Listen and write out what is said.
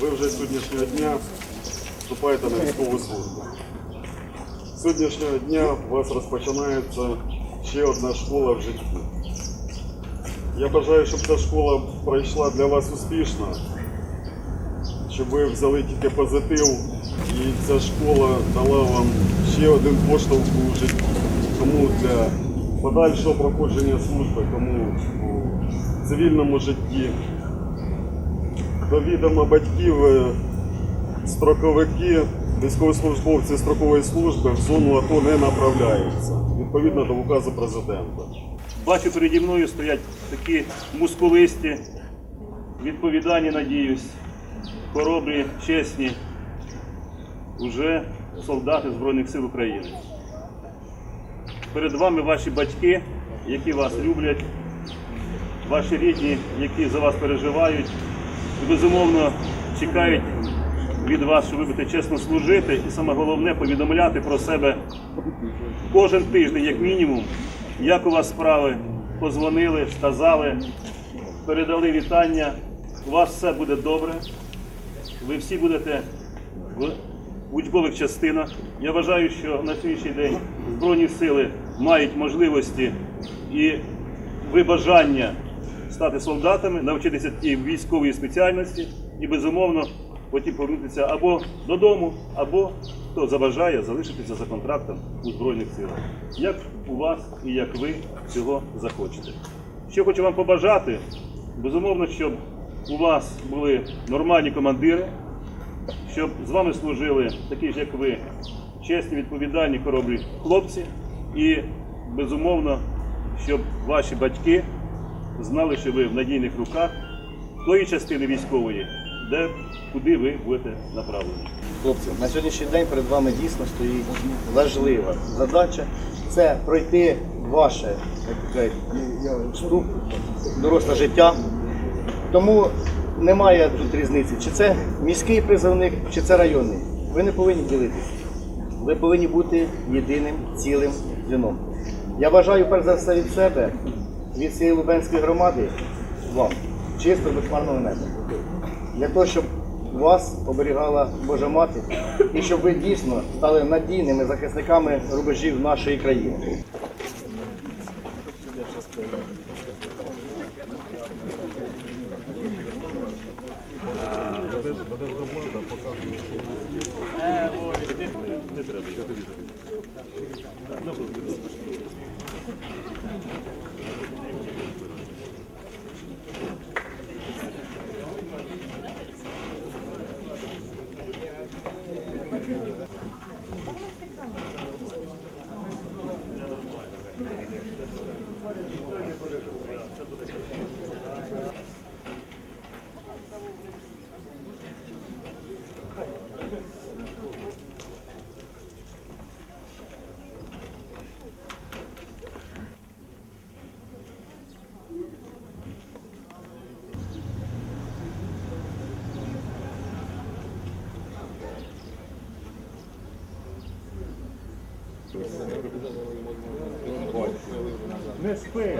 ви вже з сьогоднішнього дня вступаєте на військову службу. З сьогоднішнього дня у вас розпочинається ще одна школа в житті. Я бажаю, щоб ця школа пройшла для вас успішно, щоб ви взяли тільки позитив і ця школа дала вам ще один поштовх у житті. Тому для подальшого проходження служби, кому у цивільному житті, до відома батьків, е, строковики, військовослужбовці строкової служби в зону АТО не направляються, відповідно до указу президента. Бачу, переді мною стоять такі мускулисті, відповідальні, надіюсь, хоробрі, чесні, уже солдати Збройних сил України. Перед вами ваші батьки, які вас люблять, ваші рідні, які за вас переживають, безумовно чекають від вас, що ви будете чесно служити, і саме головне повідомляти про себе кожен тиждень, як мінімум, як у вас справи, позвонили, сказали, передали вітання. У вас все буде добре. Ви всі будете в учбових частинах. Я вважаю, що на сьогоднішній день Збройні сили мають можливості і ви бажання стати солдатами, навчитися тій військової спеціальності і безумовно потім повернутися або додому, або хто забажає залишитися за контрактом у Збройних силах. Як у вас і як ви цього захочете. Що хочу вам побажати, безумовно, щоб у вас були нормальні командири, щоб з вами служили такі ж, як ви, чесні, відповідальні, хоробрі хлопці, і безумовно, щоб ваші батьки знали, що ви в надійних руках тої частини військової, де куди ви будете направлені. Хлопці, на сьогоднішній день перед вами дійсно стоїть важлива задача. Це пройти ваше вступ доросле життя. Тому немає тут різниці, чи це міський призовник, чи це районний. Ви не повинні ділитися. Ви повинні бути єдиним цілим звіном. Я бажаю перш за все від себе, від цієї Лубенської громади, вам чисто безмарного неба для того, щоб вас оберігала Божа Мати і щоб ви дійсно стали надійними захисниками рубежів нашої країни. Не Це буде спи!